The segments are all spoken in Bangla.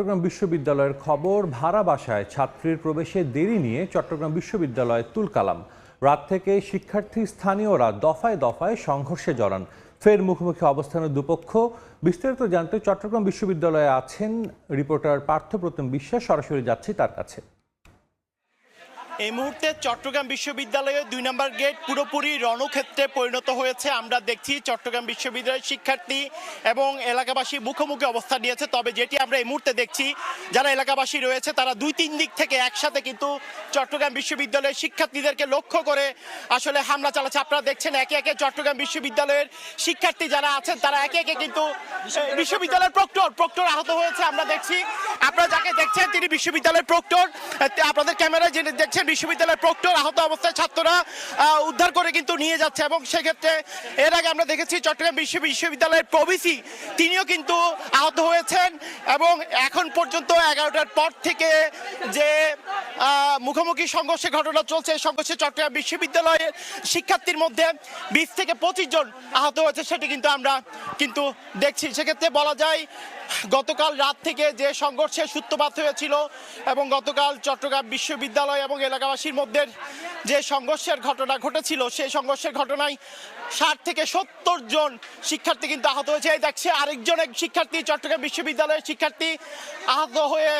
চট্টগ্রাম বিশ্ববিদ্যালয়ের খবর, ভাড়া বাসায় ছাত্রীর প্রবেশে দেরি নিয়ে চট্টগ্রাম বিশ্ববিদ্যালয়ে তুলকালাম। রাত থেকে শিক্ষার্থী স্থানীয়রা দফায় দফায় সংঘর্ষে জড়ান। ফের মুখোমুখি অবস্থানের দুপক্ষ। বিস্তারিত জানতে চট্টগ্রাম বিশ্ববিদ্যালয়ে আছেন রিপোর্টার পার্থপ্রতিম বিশ্বাস, সরাসরি যাচ্ছি তার কাছে। এই মুহূর্তে চট্টগ্রাম বিশ্ববিদ্যালয়ের দুই নম্বর গেট পুরোপুরি রণক্ষেত্রে পরিণত হয়েছে। আমরা দেখছি চট্টগ্রাম বিশ্ববিদ্যালয়ের শিক্ষার্থী এবং এলাকাবাসী মুখোমুখি অবস্থান নিয়েছে, তবে যেটি আমরা এই মুহূর্তে দেখছি, যারা এলাকাবাসী রয়েছে, তারা দুই তিন দিক থেকে একসাথে কিন্তু চট্টগ্রাম বিশ্ববিদ্যালয়ের শিক্ষার্থীদেরকে লক্ষ্য করে আসলে হামলা চালাচ্ছে। আপনারা দেখছেন একে একে চট্টগ্রাম বিশ্ববিদ্যালয়ের শিক্ষার্থী যারা আছেন, তারা একে একে কিন্তু বিশ্ববিদ্যালয়ের প্রক্টর প্রক্টর আহত হয়েছে, আমরা দেখছি। আপনারা যাকে দেখছেন, তিনি বিশ্ববিদ্যালয়ের প্রক্টর। আপনাদের ক্যামেরায় যিনি দেখছেন বিশ্ববিদ্যালয়ের প্রক্টর আহত অবস্থায় ছাত্ররা উদ্ধার করে কিন্তু নিয়ে যাচ্ছে এবং সেক্ষেত্রে এর আগে আমরা দেখেছি চট্টগ্রাম বিশ্ব বিশ্ববিদ্যালয়ের প্রবিসি, তিনিও কিন্তু আহত হয়েছেন এবং এখন পর্যন্ত এগারোটার পর থেকে যে মুখোমুখি সংঘর্ষের ঘটনা চলছে, এই সংঘর্ষে চট্টগ্রাম বিশ্ববিদ্যালয়ের শিক্ষার্থীর মধ্যে বিশ থেকে পঁচিশ জন আহত হয়েছে, সেটি কিন্তু আমরা কিন্তু দেখছি। সেক্ষেত্রে বলা যায় গতকাল রাত থেকে যে সংঘর্ষের সূত্রপাত হয়েছিল এবং গতকাল চট্টগ্রাম বিশ্ববিদ্যালয় এবং এলাকাবাসীর মধ্যে যে সংঘর্ষের ঘটনা ঘটেছিল, সেই সংঘর্ষের ঘটনায় ষাট থেকে সত্তর জন শিক্ষার্থী কিন্তু আহত হয়েছে। দেখছে আরেকজন এক শিক্ষার্থী, চট্টগ্রাম বিশ্ববিদ্যালয়ের শিক্ষার্থী আহত হয়ে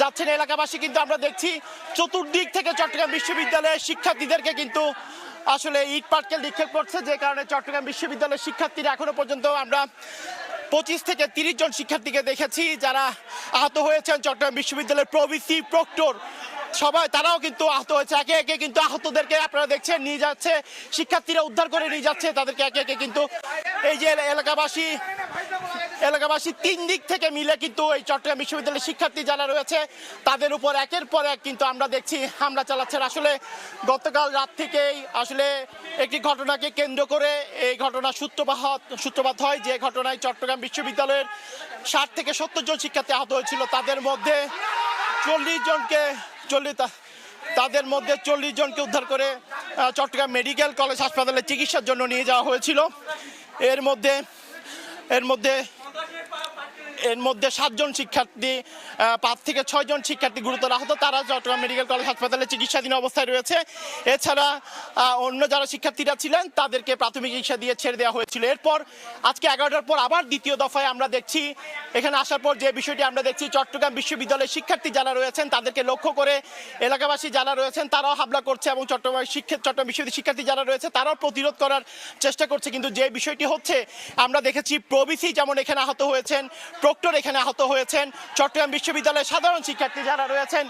যাচ্ছেন। এলাকাবাসী কিন্তু আমরা দেখছি চতুর্দিক থেকে চট্টগ্রাম বিশ্ববিদ্যালয়ের শিক্ষার্থীদেরকে কিন্তু আসলে ইট পাটকেল নিক্ষেপ করছে। যে কারণে চট্টগ্রাম বিশ্ববিদ্যালয়ের শিক্ষার্থীরা এখনও পর্যন্ত আমরা পঁচিশ থেকে তিরিশ জন শিক্ষার্থীকে দেখেছি যারা আহত হয়েছেন। চট্টগ্রাম বিশ্ববিদ্যালয়ের প্রবিসি প্রক্টর সবাই তারাও কিন্তু আহত হয়েছে। একে একে কিন্তু আহতদেরকে আপনারা দেখছেন, নিয়ে যাচ্ছে। শিক্ষার্থীরা উদ্ধার করে নিয়ে যাচ্ছে। তাদেরকে একে একে কিন্তু এই যে এলাকাবাসী এলাকাবাসী তিন দিক থেকে মিলে কিন্তু এই চট্টগ্রাম বিশ্ববিদ্যালয়ের শিক্ষার্থী যারা রয়েছে, তাদের উপর একের পর এক কিন্তু আমরা দেখছি হামলা চালাচ্ছেন। আসলে গতকাল রাত থেকেই আসলে একটি ঘটনাকে কেন্দ্র করে এই ঘটনা সূত্রপাত সূত্রপাত হয়। যে ঘটনায় চট্টগ্রাম বিশ্ববিদ্যালয়ের ষাট থেকে সত্তর জন শিক্ষার্থী আহত হয়েছিল। তাদের মধ্যে চল্লিশ জনকে চল্লিশ তাদের মধ্যে চল্লিশ জনকে উদ্ধার করে চট্টগ্রাম মেডিকেল কলেজ হাসপাতালে চিকিৎসার জন্য নিয়ে যাওয়া হয়েছিল। এর মধ্যে এর মধ্যে এর মধ্যে সাতজন শিক্ষার্থী পাঁচ থেকে ছয়জন শিক্ষার্থী গুরুতর আহত। তারা চট্টগ্রাম মেডিকেল কলেজ হাসপাতালে চিকিৎসাধীন অবস্থায় রয়েছে। এছাড়া অন্য যারা শিক্ষার্থীরা ছিলেন, তাদেরকে প্রাথমিক চিকিৎসা দিয়ে ছেড়ে দেওয়া হয়েছিল। এরপর, আজকে এগারোটার পর আবার দ্বিতীয় দফায় আমরা দেখছি, এখানে আসার পর যে বিষয়টি আমরা দেখছি, চট্টগ্রাম বিশ্ববিদ্যালয়ের শিক্ষার্থী যারা রয়েছেন, তাদেরকে লক্ষ্য করে এলাকাবাসী যারা রয়েছেন, তারাও হামলা করছে এবং চট্টগ্রাম শিক্ষা, চট্টগ্রাম বিশ্ববিদ্যালয়ের শিক্ষার্থী যারা রয়েছে, তারাও প্রতিরোধ করার চেষ্টা করছে। কিন্তু যে বিষয়টি হচ্ছে, আমরা দেখেছি প্রবিসি যেমন এখানে আহত হয়েছেন প্রক্টর এখানে আহত হয়েছেন। চট্টগ্রাম বিশ্ববিদ্যালয়ের সাধারণ শিক্ষার্থী যারা রয়েছেন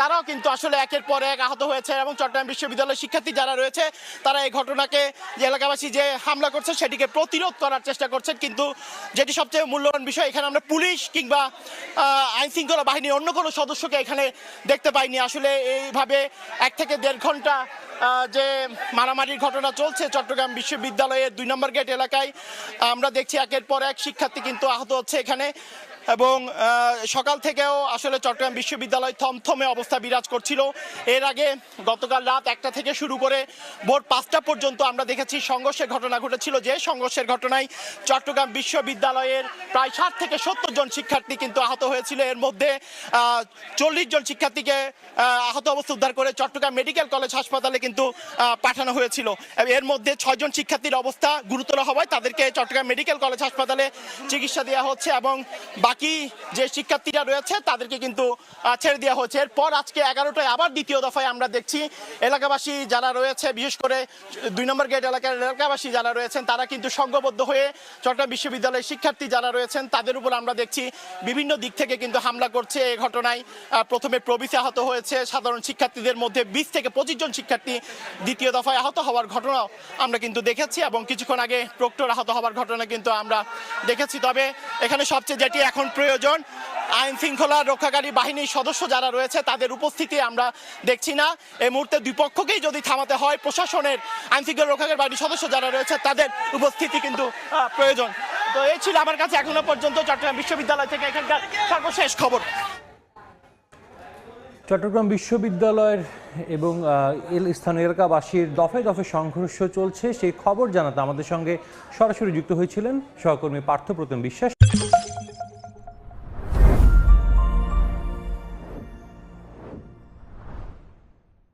তারাও কিন্তু আসলে একের পর এক আহত হয়েছে এবং চট্টগ্রাম বিশ্ববিদ্যালয়ের শিক্ষার্থী যারা রয়েছে, তারা এই ঘটনাকে, যে এলাকাবাসী যে হামলা করছে সেটিকে প্রতিরোধ করার চেষ্টা করছেন। কিন্তু যেটি সবচেয়ে মূল্যবান বিষয়, এখানে আমরা পুলিশ কিংবা আইন শৃঙ্খলা বাহিনীর অন্য কোনো সদস্যকে এখানে দেখতে পাইনি। আসলে এইভাবে এক থেকে দেড় ঘণ্টা যে মারামারির ঘটনা চলছে চট্টগ্রাম বিশ্ববিদ্যালয়ের দুই নম্বর গেট এলাকায়, আমরা দেখছি একের পর এক শিক্ষার্থী কিন্তু আহত হচ্ছে এখানে। এবং সকাল থেকেও আসলে চট্টগ্রাম বিশ্ববিদ্যালয় থমথমে অবস্থা বিরাজ করছিল। এর আগে গতকাল রাত একটা থেকে শুরু করে ভোর পাঁচটা পর্যন্ত আমরা দেখেছি সংঘর্ষের ঘটনা ঘটেছিল। যে সংঘর্ষের ঘটনায় চট্টগ্রাম বিশ্ববিদ্যালয়ের প্রায় ষাট থেকে সত্তর জন শিক্ষার্থী কিন্তু আহত হয়েছিল। এর মধ্যে চল্লিশ জন শিক্ষার্থীকে আহত অবস্থা উদ্ধার করে চট্টগ্রাম মেডিকেল কলেজ হাসপাতালে কিন্তু পাঠানো হয়েছিল। এর মধ্যে ছয়জন শিক্ষার্থীর অবস্থা গুরুতর হওয়ায় তাদেরকে চট্টগ্রাম মেডিকেল কলেজ হাসপাতালে চিকিৎসা দেওয়া হচ্ছে এবং বাকি যে শিক্ষার্থীরা রয়েছে, তাদেরকে কিন্তু ছেড়ে দেওয়া হচ্ছে এরপর আজকে এগারোটায় আবার দ্বিতীয় দফায় আমরা দেখছি, এলাকাবাসী যারা রয়েছে, বিশেষ করে দুই নম্বর গেট এলাকার এলাকাবাসী যারা রয়েছেন, তারা কিন্তু সংঘবদ্ধ হয়ে চট্টগ্রাম বিশ্ববিদ্যালয়ের শিক্ষার্থী যারা রয়েছেন, তাদের উপর আমরা দেখছি বিভিন্ন দিক থেকে কিন্তু হামলা করছে এই ঘটনায়। প্রথমে প্রবিসে আহত হয়েছে, সাধারণ শিক্ষার্থীদের মধ্যে বিশ থেকে পঁচিশ জন শিক্ষার্থী দ্বিতীয় দফায় আহত হওয়ার ঘটনাও আমরা কিন্তু দেখেছি এবং কিছুক্ষণ আগে প্রক্টর আহত হওয়ার ঘটনা কিন্তু আমরা দেখেছি। তবে এখানে সবচেয়ে যেটি এখন প্রয়োজন। আইন শৃঙ্খলা রক্ষাকারী বাহিনীর সদস্য যারা রয়েছে, তাদের উপস্থিতি আমরা দেখছি না। এই মুহূর্তে দুই পক্ষকেই যদি থামাতে হয়, প্রশাসনের আইন শৃঙ্খলা রক্ষাকারী বাহিনীর সদস্য যারা রয়েছে, তাদের উপস্থিতি কিন্তু প্রয়োজন। তো এই ছিল আমার কাছে এখনও পর্যন্ত চট্টগ্রাম বিশ্ববিদ্যালয় থেকে এখানকার সর্বশেষ খবর। চট্টগ্রাম বিশ্ববিদ্যালয়ের এবং স্থানীয় এলাকাবাসীর দফায় দফায় সংঘর্ষ চলছে। সেই খবর জানাতে আমাদের সঙ্গে সরাসরি যুক্ত হয়েছিলেন সহকর্মী পার্থপ্রতিম বিশ্বাস।